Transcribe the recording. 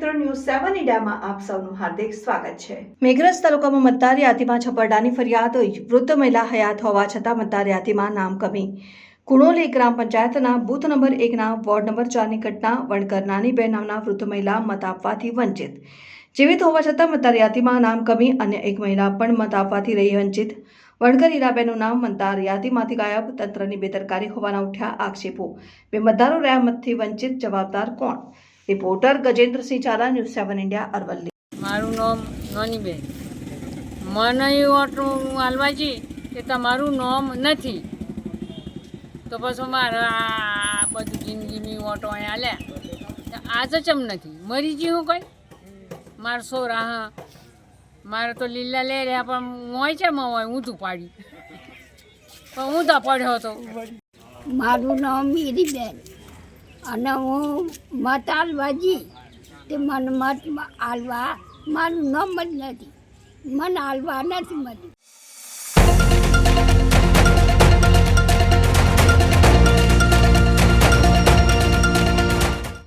મીડિયામાં આપ સૌનું હાર્દિક સ્વાગત છે. મેઘરજ તાલુકામાં મતદાર યાદીમાં છપરડાની ફરિયાદ, વૃદ્ધ મહિલા હયાત હોવા છતાં મતદાર યાદીમાં નામ કમી. કુણોલી ગ્રામ પંચાયતના બૂથ નંબર એકના વોર્ડ નંબર ચારની ઘટના, વણકર નાનીબેન નામના વૃદ્ધ મહિલા મત આપવાથી વંચિત. જીવિત હોવા છતાં મતદાર યાદીમાં નામ કમી, અન્ય એક મહિલા પણ મત આપવાથી રહી વંચિત. વણકર હીરાબેનનું નામ મતદાર યાદીમાંથી ગાયબ, તંત્રની બેદરકારી હોવાના ઉઠ્યા આક્ષેપો. બે મતદારો રહ્યા મતથી વંચિત જવાબદાર કોણ? Reporter Gajendrasinh Jhala news seven India Aravalli. મારું નામ નોનીબેન. મને એવું આટલું હાલવાજી કે તમારું નામ નથી. તો પછી મારે આ બધું જિંદગીની ઓટો અહીંયા હાલ્યા. આજે ચમ નથી? મરી જી હું કઈ? સોરા રાહ મારે તો લીલા લે રહ્યા પણ મોય છે મોય? ઊંધું પાડી. પણ ઊંધા પડ્યો હતો. મારું નામ મીરીબેન અને હું મત હાલવાજી તે મને મત હાલવા મારું નામ જ નથી. મને હાલવા નથી મળ્યું.